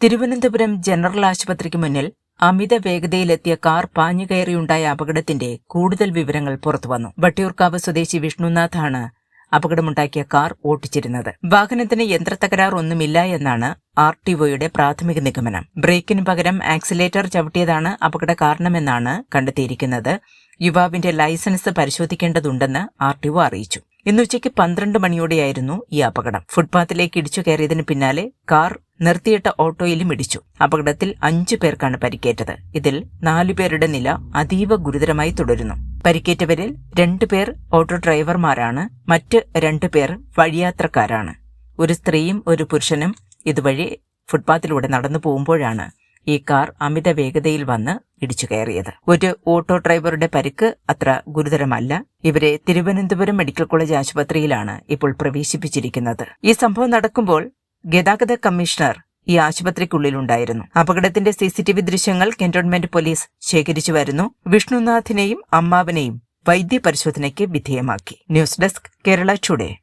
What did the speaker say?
Thiruvananthapuram general ആശുപത്രിക്ക് മുന്നിൽ അമിത വേഗതയിലെത്തിയ car പാഞ്ഞുകയറിയുണ്ടായ അപകടത്തിന്റെ കൂടുതൽ വിവരങ്ങൾ പുറത്തുവന്നു. വട്ടിയൂർക്കാവ് സ്വദേശി വിഷ്ണുനാഥാണ് അപകടമുണ്ടാക്കിയ കാർ ഓട്ടിച്ചിരുന്നത് വാഹനത്തിന് യന്ത്രത്തകരാർ ഒന്നുമില്ല എന്നാണ് ആർ ടി ഒയുടെ പ്രാഥമിക നിഗമനം. ബ്രേക്കിന് പകരം ആക്സിലേറ്റർ ചവിട്ടിയതാണ് അപകട കാരണമെന്നാണ് കണ്ടെത്തിയിരിക്കുന്നത്. യുവാവിന്റെ ലൈസൻസ് പരിശോധിക്കേണ്ടതുണ്ടെന്ന് ആർ ടി ഒ അറിയിച്ചു. ഇന്ന് ഉച്ചയ്ക്ക് പന്ത്രണ്ട് മണിയോടെയായിരുന്നു ഈ അപകടം. ഫുട്പാത്തിലേക്ക് ഇടിച്ചു കയറിയതിന് പിന്നാലെ കാർ നിർത്തിയിട്ട ഓട്ടോയിലും ഇടിച്ചു. അപകടത്തിൽ അഞ്ചു പേർക്കാണ് പരിക്കേറ്റത്. ഇതിൽ നാലുപേരുടെ നില അതീവ ഗുരുതരമായി തുടരുന്നു. പരിക്കേറ്റവരിൽ രണ്ടുപേർ ഓട്ടോ ഡ്രൈവർമാരാണ്. മറ്റ് രണ്ടുപേർ വഴിയാത്രക്കാരാണ്. ഒരു സ്ത്രീയും ഒരു പുരുഷനും ഇതുവഴി ഫുട്പാത്തിലൂടെ നടന്നു പോകുമ്പോഴാണ് ഈ കാർ അമിത വേഗതയിൽ വന്ന് ഇടിച്ചു കയറിയത്. ഒരു ഓട്ടോ ഡ്രൈവറുടെ പരിക്ക് അത്ര ഗുരുതരമല്ല. ഇവരെ തിരുവനന്തപുരം മെഡിക്കൽ കോളേജ് ആശുപത്രിയിലാണ് ഇപ്പോൾ പ്രവേശിപ്പിച്ചിരിക്കുന്നത്. ഈ സംഭവം നടക്കുമ്പോൾ ഗതാഗത കമ്മീഷണർ ഈ ആശുപത്രിക്കുള്ളിലുണ്ടായിരുന്നു. അപകടത്തിന്റെ സി സി ടി വി ദൃശ്യങ്ങൾ കന്റോൺമെന്റ് പോലീസ് ശേഖരിച്ചു വരുന്നു. വിഷ്ണുനാഥിനെയും അമ്മാവനെയും വൈദ്യപരിശോധനയ്ക്ക് വിധേയമാക്കി. News desk Kerala Today.